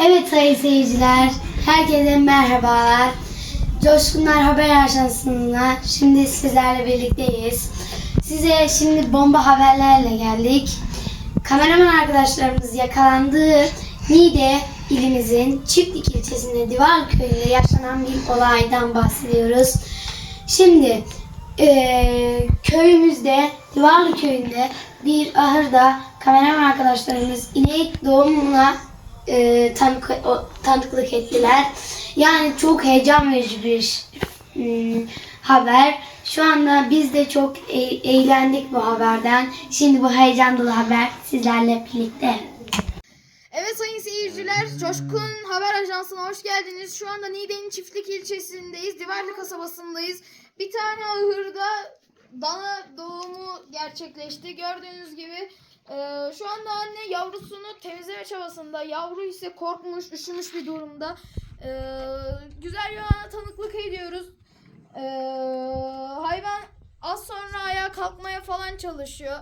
Evet sayın seyirciler, herkese merhabalar. Coşkunlar Haber Ajansı'nda şimdi sizlerle birlikteyiz. Size şimdi bomba haberlerle geldik. Kameraman arkadaşlarımız yakalandığı Niğde ilimizin Çiftlik ilçesinde Divar köyünde yaşanan bir olaydan bahsediyoruz. Şimdi eee, köyümüzde, Divarlı köyünde bir ahırda kameraman arkadaşlarımız inek doğumuna e, tanık, o- tanıklık ettiler. Yani çok heyecan verici bir hmm, haber. Şu anda biz de çok e- eğlendik bu haberden. Şimdi bu heyecan dolu haber sizlerle birlikte. Evet sayın seyirciler, Coşkun Haber Ajansı'na hoş geldiniz. Şu anda Niğde'nin Çiftlik ilçesindeyiz, Divarlı kasabasındayız. Bir tane ahırda dana doğumu gerçekleşti. Gördüğünüz gibi e, şu anda anne yavrusunu temizleme çabasında. Yavru ise korkmuş, üşümüş bir durumda. E, güzel bir ana tanıklık ediyoruz. E, hayvan az sonra ayağa kalkmaya falan çalışıyor.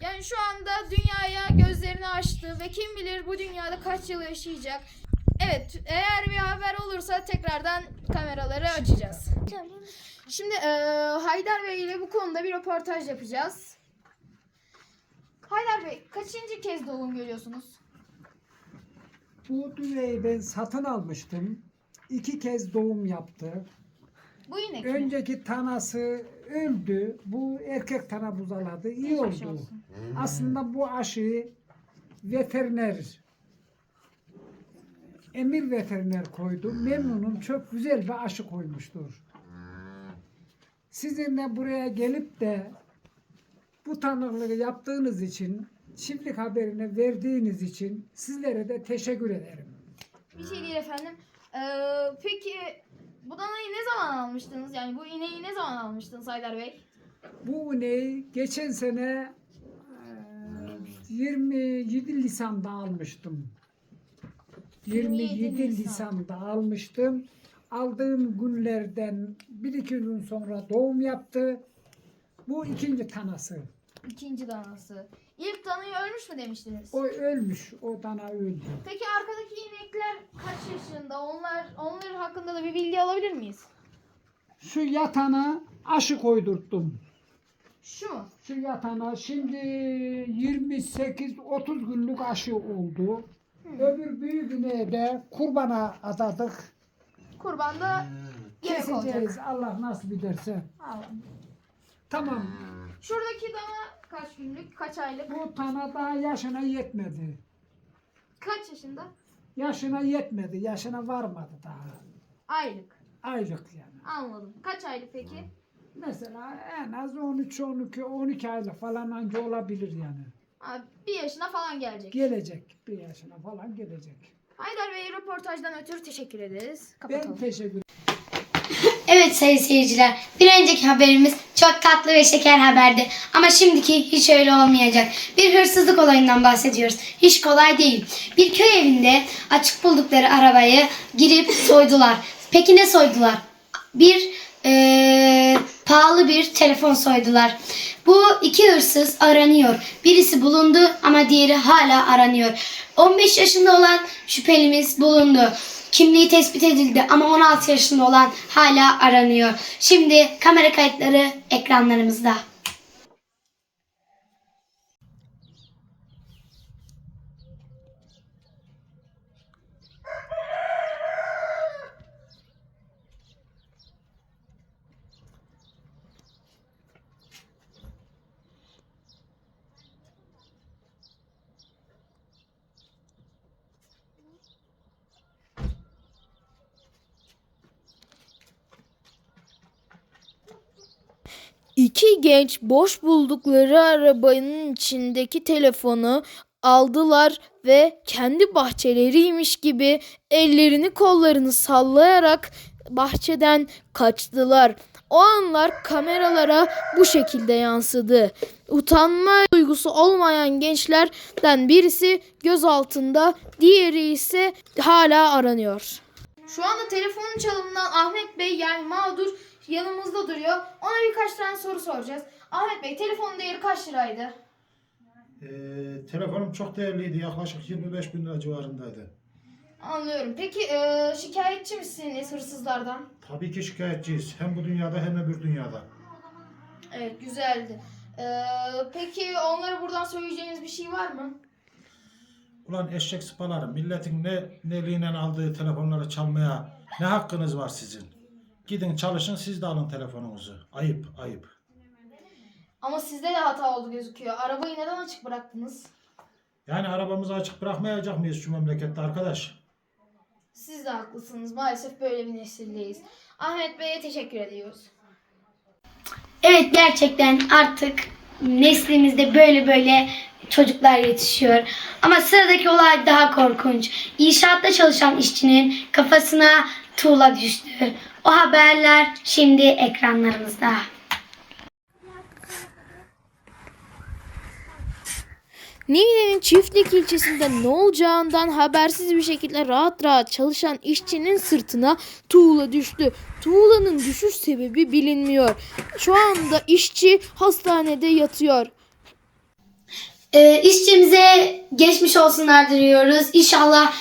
Yani şu anda dünyaya gözlerini açtı ve kim bilir bu dünyada kaç yıl yaşayacak. Evet, eğer bir haber olursa tekrardan kameraları açacağız. Şimdi eee, Haydar Bey ile bu konuda bir röportaj yapacağız. Haydar Bey, kaçıncı kez doğum görüyorsunuz? Bu düveyi ben satın almıştım. İki kez doğum yaptı. Bu inek mi? Önceki tanası öldü. Bu erkek tana buzaladı. İyi Geçmiş oldu. olsun. Aslında bu aşıyı veteriner emir veteriner koydu. Memnunum. Çok güzel bir aşı koymuştur. Sizin de buraya gelip de bu tanıklığı yaptığınız için çiftlik haberine verdiğiniz için sizlere de teşekkür ederim. Bir şey değil efendim. Eee, peki bu danayı ne zaman almıştınız? Yani bu ineği ne zaman almıştınız Haydar Bey? Bu ineği geçen sene eee, 27 Nisan'da almıştım. 27 27 Nisan. Nisan'da almıştım. Aldığım günlerden bir iki gün sonra doğum yaptı. Bu ikinci tanası. İkinci danası. İlk danayı ölmüş mü demiştiniz? O ölmüş. O dana öldü. Peki arkadaki inekler kaç yaşında? Onlar onlar hakkında da bir bilgi alabilir miyiz? Şu yatana aşı koydurttum. Şu mu? Şu yatana şimdi 28-30 günlük aşı oldu. Öbür büyük ineği de kurbana adadık. Kurbanda gerek olacak. Keseceğiz Allah nasip ederse. Allah'ım. Tamam. Şuradaki dana kaç günlük, kaç aylık, Bu tana daha yaşına yetmedi. kaç yaşında? Yaşına yetmedi. Yaşına varmadı daha. Aylık. Aylık yani. Anladım. Kaç aylık peki? Mesela en az 13, 12, 12 aylık falan anca olabilir yani. Aa, bir yaşına falan gelecek. Gelecek. Bir yaşına falan gelecek. Haydar Bey röportajdan ötürü teşekkür ederiz. Ben Kapatalım. teşekkür Evet sayın seyirciler, bir önceki haberimiz çok tatlı ve şeker haberdi. Ama şimdiki hiç öyle olmayacak. Bir hırsızlık olayından bahsediyoruz. Hiç kolay değil. Bir köy evinde açık buldukları arabayı girip soydular. Peki ne soydular? Bir eee, pahalı bir telefon soydular. Bu iki hırsız aranıyor. Birisi bulundu ama diğeri hala aranıyor. 15 yaşında olan şüphelimiz bulundu. Kimliği tespit edildi ama 16 yaşında olan hala aranıyor. Şimdi kamera kayıtları ekranlarımızda. İki genç boş buldukları arabanın içindeki telefonu aldılar ve kendi bahçeleriymiş gibi ellerini kollarını sallayarak bahçeden kaçtılar. O anlar kameralara bu şekilde yansıdı. Utanma duygusu olmayan gençlerden birisi gözaltında, diğeri ise hala aranıyor. Şu anda telefonun çalımından Ahmet Bey yani mağdur yanımızda duruyor. Ona birkaç tane soru soracağız. Ahmet Bey telefonun değeri kaç liraydı? Ee, telefonum çok değerliydi. Yaklaşık 25 bin lira civarındaydı. Anlıyorum. Peki e, şikayetçi misiniz hırsızlardan? Tabii ki şikayetçiyiz. Hem bu dünyada hem öbür dünyada. Evet güzeldi. E, peki onlara buradan söyleyeceğiniz bir şey var mı? Ulan eşek sıpaları milletin ne neliğine aldığı telefonları çalmaya ne hakkınız var sizin? Gidin çalışın siz de alın telefonunuzu. Ayıp ayıp. Ama sizde de hata oldu gözüküyor. Arabayı neden açık bıraktınız? Yani arabamızı açık bırakmayacak mıyız şu memlekette arkadaş? Siz de haklısınız. Maalesef böyle bir nesildeyiz. Ahmet Bey'e teşekkür ediyoruz. Evet gerçekten artık neslimizde böyle böyle çocuklar yetişiyor. Ama sıradaki olay daha korkunç. İnşaatta çalışan işçinin kafasına tuğla düştü. O haberler şimdi ekranlarımızda. Niğde'nin Çiftlik ilçesinde ne olacağından habersiz bir şekilde rahat rahat çalışan işçinin sırtına tuğla düştü. Tuğlanın düşüş sebebi bilinmiyor. Şu anda işçi hastanede yatıyor. Ee, işçimize geçmiş olsunlar diliyoruz. İnşallah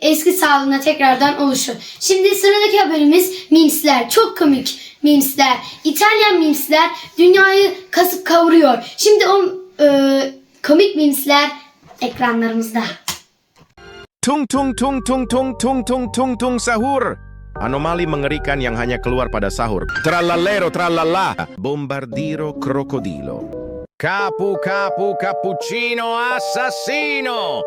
eski sağlığına tekrardan oluşur. Şimdi sıradaki haberimiz mimsler. Çok komik mimsler. İtalyan mimsler dünyayı kasıp kavuruyor. Şimdi o e, komik mimsler ekranlarımızda. Tung tung tung tung tung tung tung tung tung sahur. Anomali mengerikan yang hanya keluar pada sahur. Trallallero trallalla. Bombardiro crocodilo. Capu capu cappuccino assassino.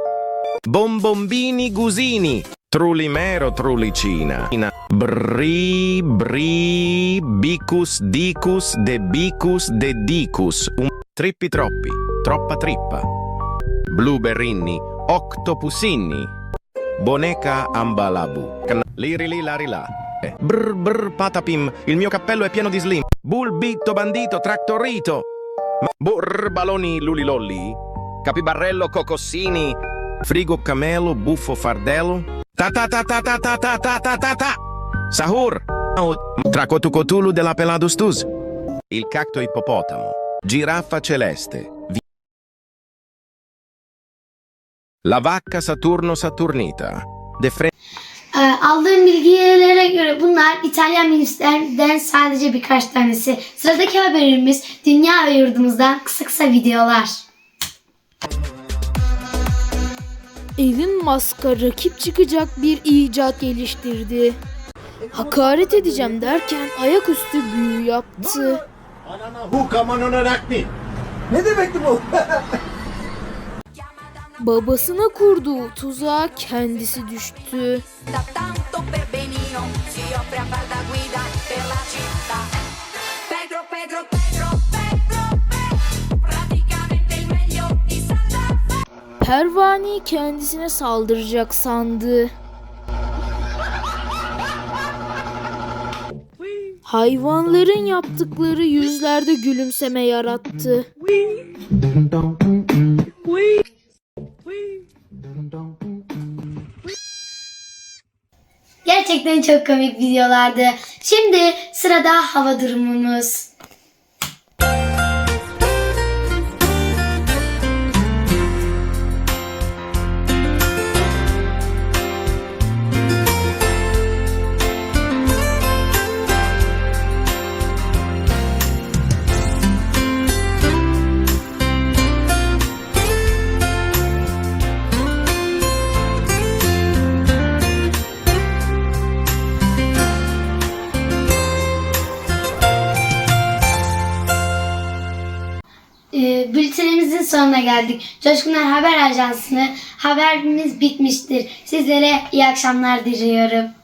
Bombombini gusini. Trulimero trulicina. Bri bri bicus dicus de bicus de dicus. Un trippi troppi. Troppa trippa. Blueberrini, octopusinni, boneca ambalabu, Can- liri li lari la. Eh, Brr brr patapim, il mio cappello è pieno di slim. Bulbitto bandito trattorito. Ma- Burr baloni lulilolli. Capibarello cocossini. Frigo camelo buffo fardello. Ta ta ta ta ta ta ta ta ta ta ta. Sahur. Tracotucotulu della peladus tus. Il cacto ippopotamo. Giraffa celeste. La vacca Saturno Saturnita. De fre- Ee, aldığım bilgilere göre bunlar İtalyan mimslerden sadece birkaç tanesi. Sıradaki haberimiz dünya ve yurdumuzdan kısa kısa videolar. Elon Musk'a rakip çıkacak bir icat geliştirdi. Hakaret edeceğim derken ayaküstü büyü yaptı. Babasına kurduğu tuzağa kendisi düştü. Da tanto perbenino si offre a far da guida per la città. Pedro, Pedro, Pedro, Pedro, Pedro, praticamente il meglio di Santa Fe. Pervani kendisine saldıracak sandı. Hayvanların yaptıkları yüzlerde gülümseme yarattı. Gerçekten çok komik videolardı. Şimdi sırada hava durumumuz. Bültenimizin sonuna geldik. Coşkunlar Haber Ajansı'nı haberimiz bitmiştir. Sizlere iyi akşamlar diliyorum.